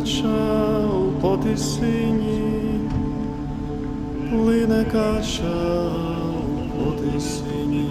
кача по тисині, плине кача поти сині.